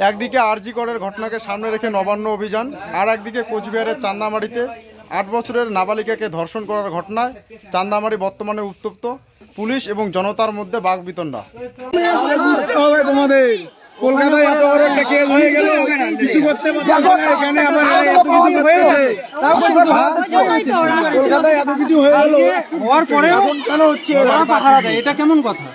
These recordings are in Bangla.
একদিকে আরজি করের ঘটনাকে সামনে রেখে নবান্ন অভিযান আর একদিকে কোচবিহারের চান্দামারিতে আট বছরের নাবালিকাকে ধর্ষণ করার ঘটনায় চান্দামারি বর্তমানে উত্তপ্ত পুলিশ এবং জনতার মধ্যে হবে তোমাদের কলকাতায় এত বড় একটা কেস হয়ে গেল কিছু করতে পারতেছে না এখানে আবার এত কিছু করতেছে। কলকাতায় এত কিছু হয়ে গেল। হওয়ার পরেও কেন হচ্ছে? এটা কেমন কথা?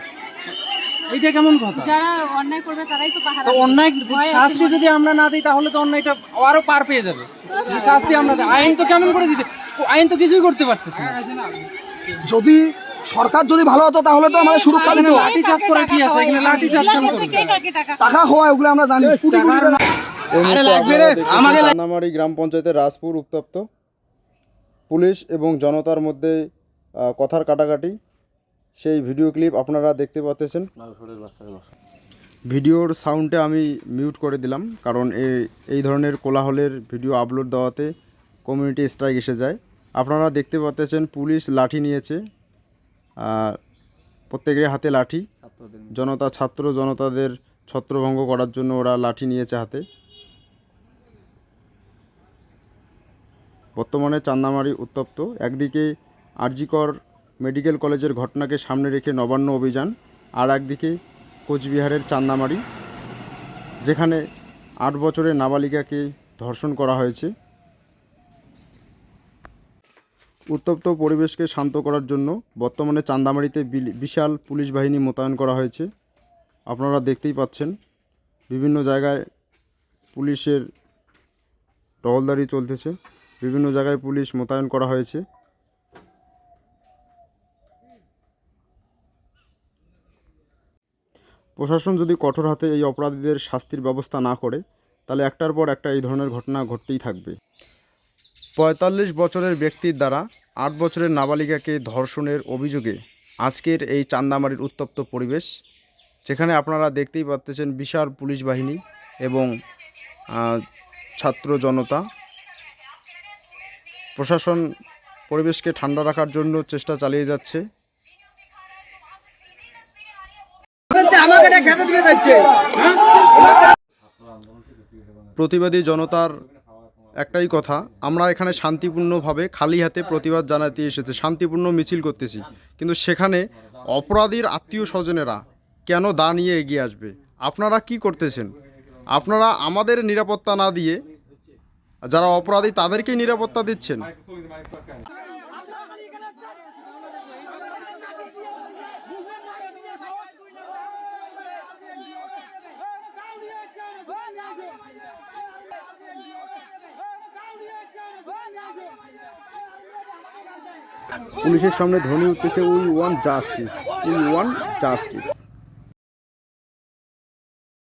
এইটা কেমন কথা? যারা অন্যায় করবে তারাই তো পাহারা তো অন্যায় শাস্তি যদি আমরা না দিই তাহলে তো অন্যায়টা আরও পার পেয়ে যাবে। শাস্তি আমরা আইন তো কেমন করে দিতে আইন তো কিছুই করতে পারতেছে না। যদি সরকার যদি ভালো হতো তাহলে তো আমাদের সুরক্ষা দিত। লাঠি চার্জ করে কি আছে? এখানে লাঠি চার্জ কেন করবে? টাকা? হওয়া ওগুলো আমরা জানি। এই মুহূর্তে লাগবে রে, আমাকে লাগ- গ্রাম পঞ্চায়েতের রাজপুর উত্তপ্ত। পুলিশ এবং জনতার মধ্যে কথার কাটাকাটি। সেই ভিডিও ক্লিপ আপনারা দেখতে পাচ্ছেন। ভিডিওর সাউন্ডে আমি মিউট করে দিলাম, কারণ এই এই ধরনের কোলাহলের ভিডিও আপলোড দেওয়াতে কমিউনিটি স্ট্রাইক এসে যায়। আপনারা দেখতে পাচ্ছেন, পুলিশ লাঠি নিয়েছে প্রত্যেকের হাতে লাঠি। জনতা, ছাত্র জনতাদের ছত্রভঙ্গ করার জন্য ওরা লাঠি নিয়েছে হাতে। বর্তমানে চান্দামারি উত্তপ্ত। একদিকে আরজিকর মেডিকেল কলেজের ঘটনাকে সামনে রেখে নবান্ন অভিযান, আর একদিকে কোচবিহারের চান্দামারি, যেখানে আট বছরের নাবালিকাকে ধর্ষণ করা হয়েছে। উত্তপ্ত পরিবেশকে শান্ত করার জন্য বর্তমানে চান্দামারিতে বিশাল পুলিশ বাহিনী মোতায়েন করা হয়েছে। আপনারা দেখতেই পাচ্ছেন, বিভিন্ন জায়গায় পুলিশের টহলদারি চলতেছে। বিভিন্ন জায়গায় পুলিশ মোতায়েন করা হয়েছে। প্রশাসন যদি কঠোর হাতে এই অপরাধীদের শাস্তির ব্যবস্থা না করে, তাহলে একটার পর একটা এই ধরনের ঘটনা ঘটতেই থাকবে। পঁয়তাল্লিশ বছরের ব্যক্তির দ্বারা আট বছরের নাবালিকাকে ধর্ষণের অভিযোগে আজকের এই চান্দামারির উত্তপ্ত পরিবেশ, যেখানে আপনারা দেখতেই পাচ্ছেন বিশাল পুলিশ বাহিনী এবং ছাত্র জনতা। প্রশাসন পরিবেশকে ঠান্ডা রাখার জন্য চেষ্টা চালিয়ে যাচ্ছে। প্রতিবাদী জনতার একটাই কথা, আমরা এখানে শান্তিপূর্ণভাবে খালি হাতে প্রতিবাদ জানাতে এসেছে, শান্তিপূর্ণ মিছিল করতেছি। কিন্তু সেখানে অপরাধীর আত্মীয় স্বজনেরা কেন দা নিয়ে এগিয়ে আসবে? আপনারা কি করতেছেন? আপনারা আমাদের নিরাপত্তা না দিয়ে যারা অপরাধী তাদেরকেই নিরাপত্তা দিচ্ছেন? পুলিশের সামনে ধ্বনি উঠতেছে we want justice we want justice.